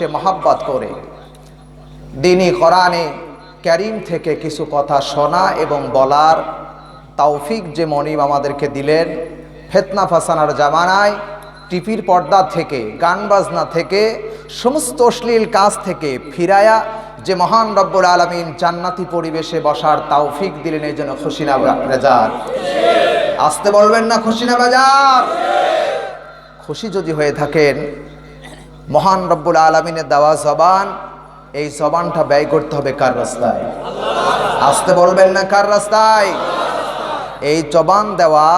ভালোবেসে মহাব্বত করে। দিনই কোরআনে ক্যারিম থেকে কিছু কথা শোনা এবং বলার তৌফিক যে মনিব আমাদেরকে দিলেন। ফেতনা ফাসানার জামানায় টিপির পর্দা থেকে, গান বাজনা থেকে, সমস্ত অশ্লীল কাজ থেকে ফিরায়া যে মহান রব্বুল আলমিন জান্নাতি পরিবেশে বসার তৌফিক দিলেন, এই জন্য খুশিনা রেজার আসতে বলবেন না খুশিনা বাজার? খুশি যদি হয়ে থাকেন মহান রব্বুল আলমিনের দেওয়া জবান, এই জবানটা ব্যয় করতে হবে কার রাস্তায়? আসতে বলবেন না কার রাস্তায়? এই জবান দেওয়া,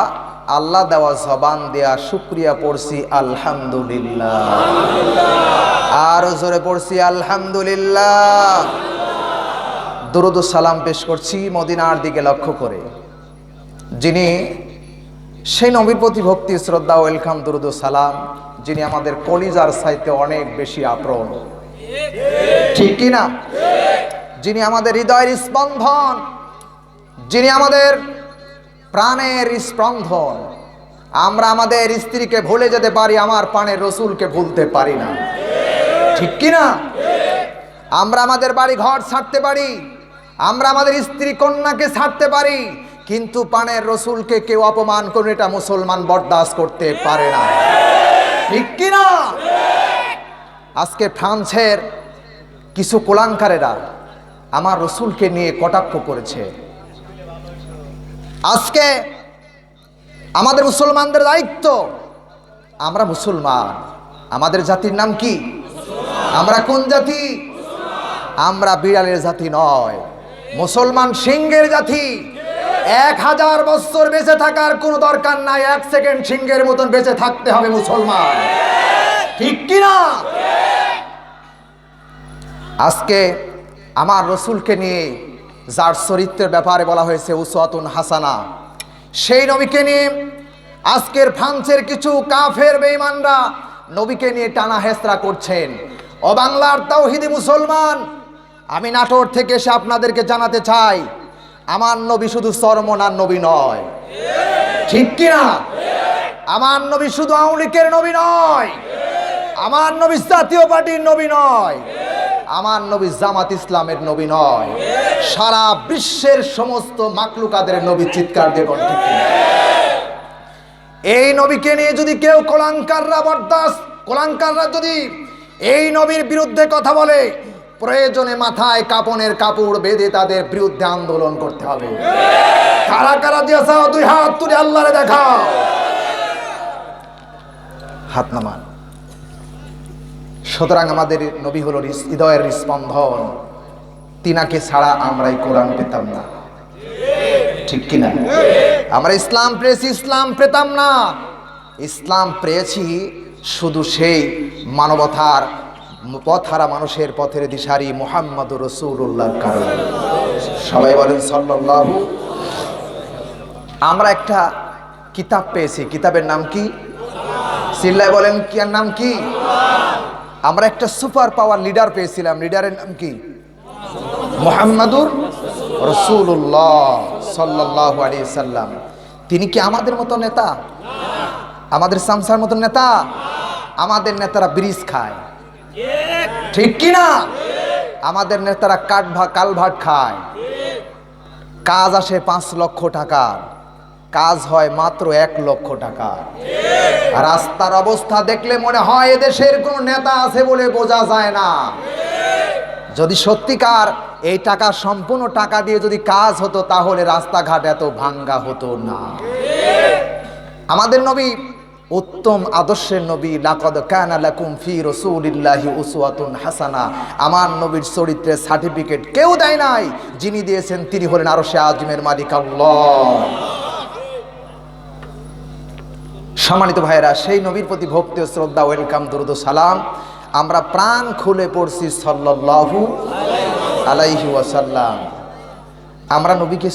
আল্লাহ দেওয়া জবান দেয়া শুক্রিয়া পড়ছি আলহামদুলিল্লাহ। আর জোরে পড়ছি আলহামদুলিল্লাহ। দরুদ সালাম পেশ করছি মদিনার দিকে লক্ষ্য করে। যিনি সেই নবীর প্রতি ভক্তি, শ্রদ্ধা ওয়েলকাম দরুদ সালাম, যিনি আমাদের কলিজার সাইতে অনেক বেশি আপ্রণ। ঠিক কিনা? যিনি আমাদের হৃদয়ের স্পন্দন, যিনি আমাদের প্রাণের স্পন্দন, আমরা আমাদের স্ত্রীকে ভুলে যেতে পারি, আমার প্রাণের রসুলকে ভুলতে পারি না। ঠিক কিনা? আমরা আমাদের বাড়ি ঘর ছাড়তে পারি, আমরা আমাদের স্ত্রী কন্যাকে ছাড়তে পারি কিন্তু পানের রসুলকে কেউ অপমান করে এটা মুসলমান বরদাস্ত করতে পারে না। ঠিক কিনা? আজকে ফ্রান্সের কিছু কোলাঙ্কারেরা আমার রসুলকে নিয়ে কটাক্ষ করেছে। আজকে আমাদের মুসলমানদের দায়িত্ব। আমরা মুসলমান। আমাদের জাতির নাম কি? আমরা কোন জাতি? আমরা বিড়ালের জাতি নয়। মুসলমান সিংহের জাতি। এক হাজার বছর বেঁচে থাকার কোনো দরকার নাই, এক সেকেন্ড সিংহের মতন বেঁচে থাকতে হবে মুসলমান। ঠিক কিনা? আজকে আমার রসুলকে নিয়ে যার চরিত্রের ব্যাপারে বলা হয়েছে উসওয়াতুন হাসানা, সেই নবীকে নিয়ে আজকের ফ্রান্সের কিছু কাফের বেঈমানরা নবীকে নিয়ে টানা হেসরা করছেন। ও বাংলার তাওহিদি মুসলমান, আমি নাটোর থেকে এসে আপনাদেরকে জানাতে চাই আমার নবী শুধু চরমনার নবী নয়। ঠিক কিনা? আমার নবী শুধু আউলিকের নবী নয়। আমার নবী জাতীয় পার্টির নবী নয়। আমার নবী জামাত ইসলামের নবী নয়। সারা বিশ্বের সমস্ত মাকলুকাদের নবী চিৎকার দিয়ে ঠিক এই নবীকে নিয়ে যদি কেউ কোলাঙ্কাররা বরদাস্ত, কোলাঙ্কাররা যদি এই নবীর বিরুদ্ধে কথা বলে প্রয়োজনে মাথায় কাপনের কাপড় বেঁধে তাদের বিরুদ্ধে আন্দোলন করতে হবে। কারা কারা দিয়েছে? দুই হাত তুলে আল্লাহরে দেখাও। হাত নামান। সুতরাং আমাদের নবী হলো হৃদয়ের স্পন্দন তিনাকে ছাড়া আমরাই কোরআন পেতাম না। ঠিক কিনা? আমরা ইসলাম পেয়েছি, ইসলাম পেতাম না। ইসলাম পেয়েছি শুধু সেই মানবতার পথহারা মানুষের পথের দিশারি মোহাম্মদ রসুল্লাহর কারণে। সবাই বলেন সাল্লাল্লাহু। আমরা একটা কিতাব পেয়েছি, কিতাবের নাম কি? সিল্লায় বলেন কি নাম কি? আমরা একটা সুপার পাওয়ার লিডার পেয়েছিলাম, লিডারের নাম কি? মোহাম্মদুর রসুল্লাহ সাল্লাহ আলী সাল্লাম। তিনি কি আমাদের মতো নেতা? আমাদের সামসার মতো নেতা? আমাদের নেতারা ব্রিজ খায়। ঠিক কি না আমাদের নেতারা কাঠ কালভাট খায়। কাজ আসে পাঁচ লক্ষ টাকার কাজ হয় মাত্র এক লক্ষ টাকা। রাস্তার অবস্থা দেখলে মনে হয় এদেশের কোনো নেতা আছে বলে বোঝা যায় না। যদি সত্যিকার এই টাকা সম্পূর্ণ টাকা দিয়ে যদি কাজ হতো, তাহলে রাস্তাঘাট এত ভাঙ্গা হতো না। আমাদের নবী উত্তম আদর্শের নবী, লাকদ কানা লাকুম ফি রাসূলিল্লাহি উসওয়াতুন হাসানা। আমার নবীর চরিত্রের সার্টিফিকেট কেউ দেয় নাই, যিনি দিয়েছেন তিনি হলেন আরশে আজমের মালিক আল্লাহ। সম্মানিত ভাইয়েরা, সেই নবীর প্রতি ভক্তি ও শ্রদ্ধা, ওয়েলকাম, দুরুদ সালাম। আমরা প্রাণ খুলে পড়ছি সাল্লাল্লাহু আলাইহি ওয়াসাল্লাম। আমরা নবীকে